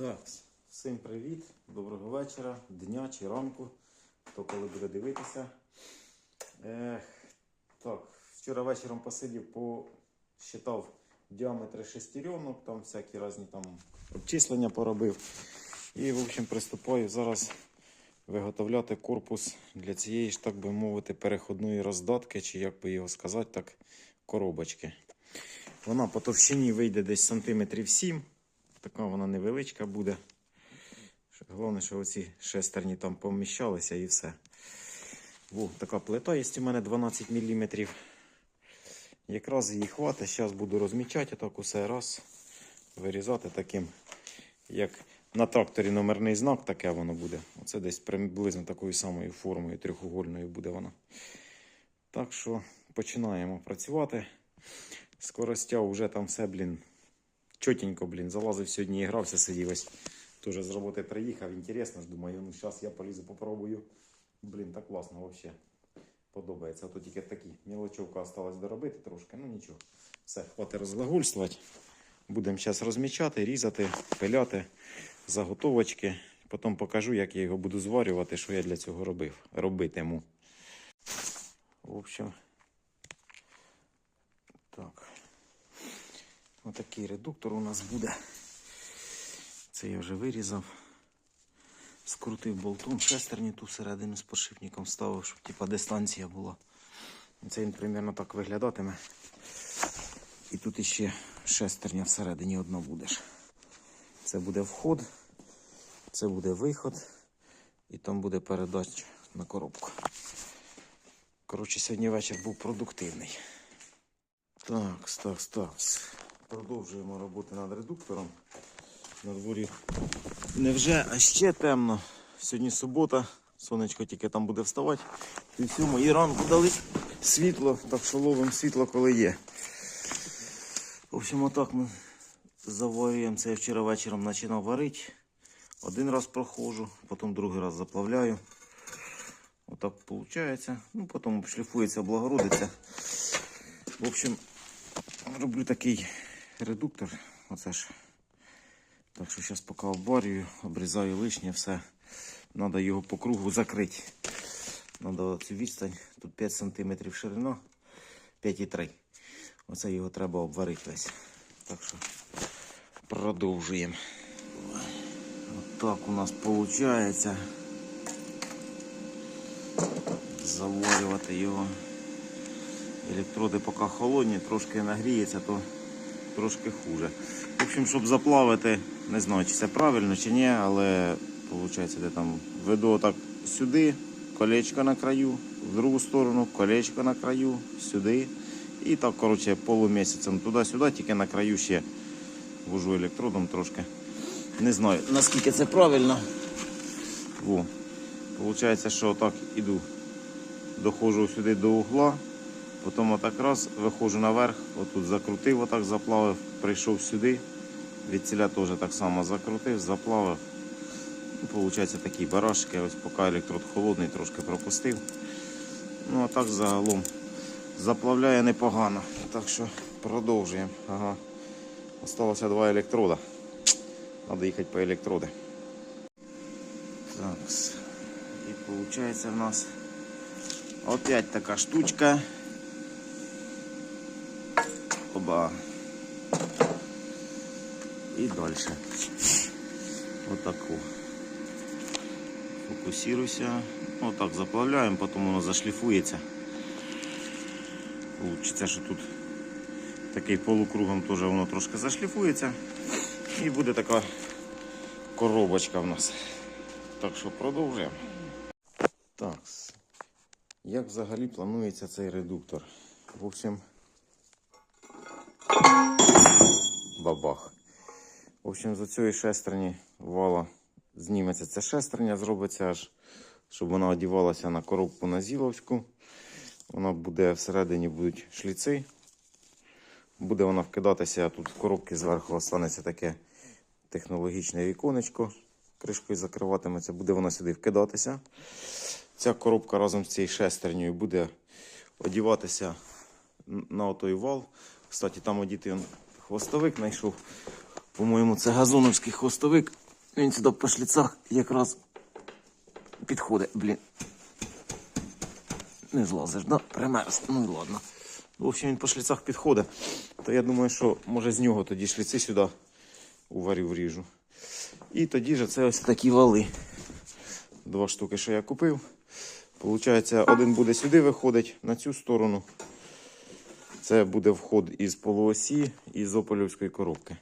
Так, всім привіт, доброго вечора, дня чи ранку, хто коли буде дивитися. Ех, так, вчора вечором посидів, посчитав діаметри шестеренок, там всякі різні там обчислення поробив. І, в общем, приступаю зараз виготовляти корпус для цієї ж, так би мовити, переходної роздатки, чи як би його сказати, так, коробочки. Вона по товщині вийде десь сантиметрів 7. Така вона невеличка буде. Головне, що оці шестерні там поміщалися і все. Во, така плита є у мене 12 мм. Якраз її хватить. Зараз буду розмічати так усе раз. Вирізати таким, як на тракторі номерний знак, таке воно буде. Оце десь приблизно такою самою формою трьохугольною буде вона. Так що починаємо працювати. Скоростя вже там все, блін, чотенько, блін, залазив сьогодні і грався, сидів ось. Теж з роботи приїхав, інтересно ж, думаю, ну зараз я полізу, попробую. Блін, так класно взагалі. Подобається. А тільки такі мілочовка осталась доробити трошки, ну нічого. Все, хватить розглагольствувати. Будемо зараз розмічати, різати, пиляти заготовочки. Потім покажу, як я його буду зварювати, що я для цього робив. Робитиму. В общем, так. Отакий редуктор у нас буде. Це я вже вирізав. Скрутив болтом шестерню ту всередину з подшипником ставив, щоб типа дистанція була. Це він примерно так виглядатиме. І тут іще шестерня всередині одна буде. Це буде вход, це буде виход, і там буде передача на коробку. Коротше, сьогодні вечір був продуктивний. Так, так, так. Продовжуємо роботи над редуктором. На дворі невже, а ще темно. Сьогодні субота, сонечко тільки там буде вставати. І всьому і ранку дали світло, так що ловимо світло, коли є. В общем, отак ми заварюємо. Це я вчора вечором починав варити. Один раз проходжу, потім другий раз заплавляю. Отак виходить. Ну, потім шліфується, облагородиться. В общем, роблю такий редуктор. Оце ж. Так що зараз поки обварюю, обрізаю лишнє все. Треба його по кругу закрити. Треба цю відстань. Тут 5 см ширина, 5,3. Оце його треба обварити весь. Так що продовжуємо. Отак у нас виходить. Заварювати його. Електроди поки холодні, трошки нагріється, то трошки хуже. В общем, щоб заплавити, не знаю, чи це правильно, чи ні, але виходить, де там веду отак сюди, колечко на краю, в другу сторону, колечко на краю, сюди. І так, коротше, полумісяцем туди-сюди, тільки на краю ще вожу електродом трошки. Не знаю, наскільки це правильно. Во. Получається, що отак іду. Доходжу сюди до угла. Потім отак раз, виходжу наверх, отут закрутив, отак заплавив, прийшов сюди. Від ціля теж так само закрутив, заплавив. Ну, Получається такі барашки, ось поки електрод холодний, трошки пропустив. Ну а так загалом заплавляє непогано. Так що продовжуємо. Ага. Осталося два електрода. Треба їхати по електроди. Так. І виходить в нас опять така штучка. Оба. І далі. Отаку. Фокусируйся. Отак заплавляємо, потім воно зашліфується. Получиться, що тут такий полукругом теж воно трошки зашліфується. І буде така коробочка в нас. Так що продовжуємо. Так. Як взагалі планується цей редуктор? В общем, бабах. В общем, з цієї шестерні вала зніметься ця шестерня, зробиться аж, щоб вона одівалася на коробку на зіловську. Вона буде всередині будуть шліци. Буде вона вкидатися, тут в коробці зверху останеться таке технологічне віконечко. Кришкою закриватиметься, буде вона сюди вкидатися. Ця коробка разом з цією шестернею буде одіватися на отой вал. Кстати, там одіти хвостовик знайшов. По-моєму, це газоновський хвостовик. Він сюди по шліцах якраз підходить, блін. Не злазиш, да? Примерз. Ну і ладно. В общем, він по шліцах підходить. То я думаю, що може з нього тоді шліци сюди уварю вріжу. І тоді ж це ось такі вали. Два штуки, що я купив. Получається, один буде сюди виходить, на цю сторону. Це буде вход із полуосі і з опольовської коробки.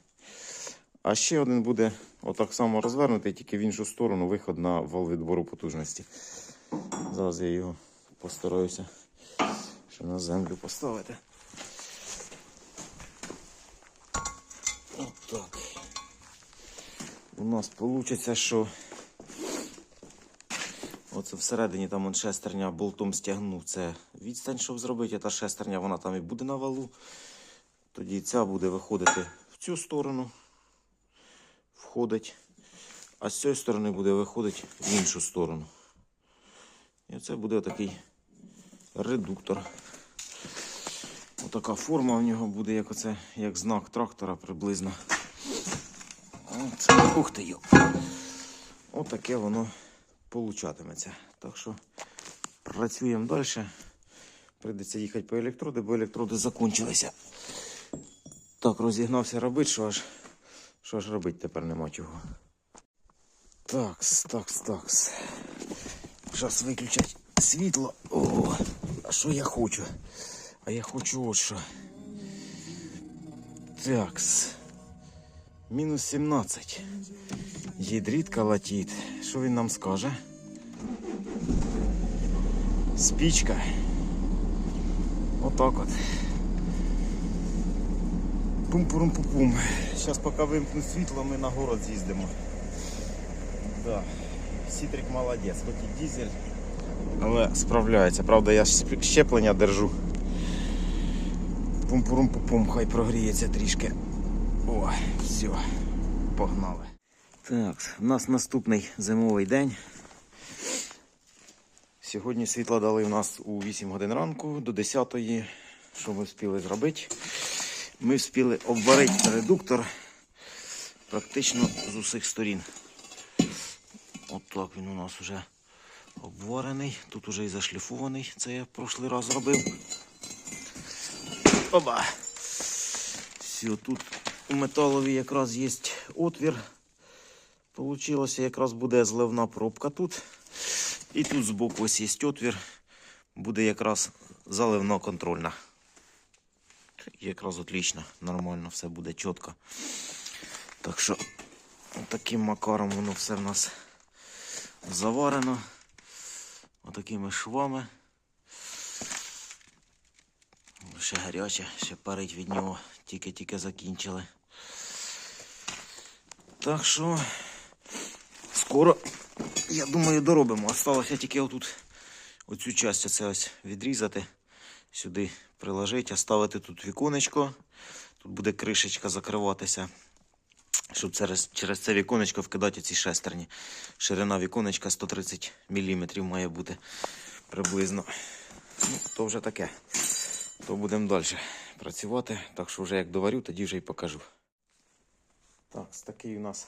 А ще один буде отак само розвернутий, тільки в іншу сторону виход на вал відбору потужності. Зараз я його постараюся ще на землю поставити. Отак. У нас вийде, що оце всередині там он шестерня болтом стягнув. Це відстань, щоб зробити, та шестерня вона там і буде на валу. Тоді ця буде виходити в цю сторону, входить, а з цієї сторони буде виходити в іншу сторону. І це буде такий редуктор. Отака форма в нього буде, як оце, як знак трактора приблизно. От, ух ти йо. Отаке воно получатиметься. Так що працюємо далі. Прийдеться їхати по електроди, бо електроди закінчилися. Так, розігнався робити, що аж, що аж робити тепер нема чого. Такс, такс, такс. Зараз виключать світло. О, а що я хочу? А я хочу от що. Такс. Мінус 17. Єдріт калатіт. Що він нам скаже? Спічка. Отак от. Пум-пурум-пум-пум. Зараз поки вимкну світло, ми на город з'їздимо. Да. Сітрик молодець, хоч і дизель. Але справляється. Правда, я щеплення держу. Пум-пурум-пум-пум, хай прогріється трішки. О, все, погнали. Так, у нас наступний зимовий день. Сьогодні світло дали в нас у 8 годин ранку до 10 Що ми встигли зробити? Ми встигли обварити редуктор практично з усіх сторін. От так він у нас вже обварений. Тут уже і зашліфований. Це я прошлий раз робив. Оба! Все, тут у металові якраз є отвір. Получилося, якраз буде зливна пробка тут. І тут збоку ось є отвір. Буде якраз заливна контрольна. Якраз отлично, нормально, все буде чітко. Так що таким макаром воно все в нас заварено. Отакими швами. Ще гаряче, ще парить від нього, тільки-тільки закінчили. Так що скоро, я думаю, доробимо. Осталося тільки отут оцю часть оце ось відрізати, сюди приложити, оставити тут віконечко. Тут буде кришечка закриватися. Щоб через, через це віконечко вкидати ці шестерні. Ширина віконечка 130 мм має бути приблизно. Ну, то вже таке. То будемо далі працювати. Так що вже як доварю, тоді вже й покажу. Так, такий у нас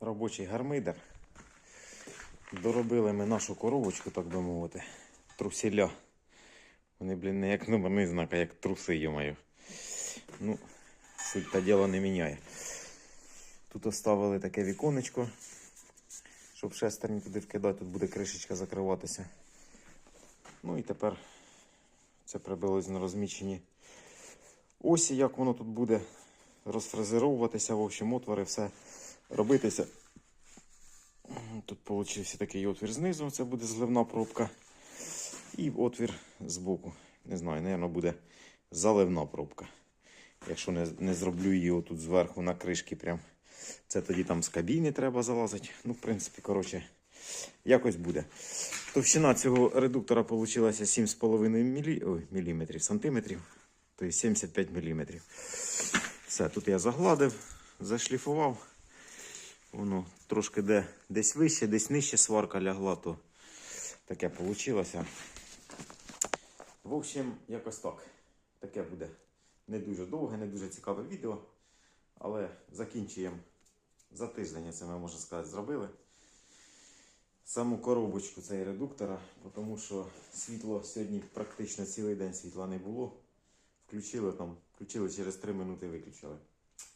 робочий гармидер. Доробили ми нашу коробочку, так би мовити. Трусіля. Вони, блін, не як номерний знак, а як труси, йомаю. Ну, суть та діло не міняє. Тут оставили таке віконечко, щоб шестерні туди вкидати, тут буде кришечка закриватися. Ну і тепер це приблизно розмічені осі, як воно тут буде розфрезеровуватися, в общем, отвори, все робитися. Тут вийшов такий отвір знизу, це буде зливна пробка. І отвір збоку. Не знаю, мабуть, буде заливна пробка. Якщо не, не зроблю її отут зверху на кришки прям. Це тоді там з кабіни треба залазити. Ну, в принципі, коротше, якось буде. Товщина цього редуктора вийшла 7,5 мілі... Ой, міліметрів, сантиметрів. Тобто 75 міліметрів. Все, тут я загладив, зашліфував. Воно трошки де, десь вище, десь нижче сварка лягла, то таке вийшло. В общем, якось так. Таке буде не дуже довге, не дуже цікаве відео. Але закінчуємо За тиждень це ми, можна сказати, зробили. Саму коробочку цієї редуктора, тому що світло сьогодні практично цілий день світла не було. Включили там, включили через 3 минути виключили.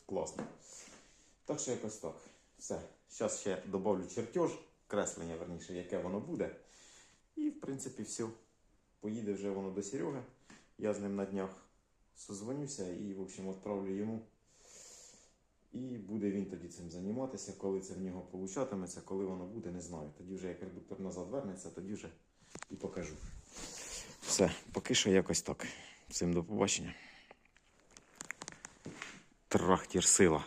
Класно. Так що якось так. Все. Зараз ще додавлю чертеж, креслення, верніше, яке воно буде. І, в принципі, все. Поїде вже воно до Сереги. Я з ним на днях созвонюся і, в общем, відправлю йому. І буде він тоді цим займатися, коли це в нього получатиметься, коли воно буде, не знаю. Тоді вже як редуктор назад вернеться, тоді вже і покажу. Все, поки що якось так. Всім до побачення. Трахтір сила.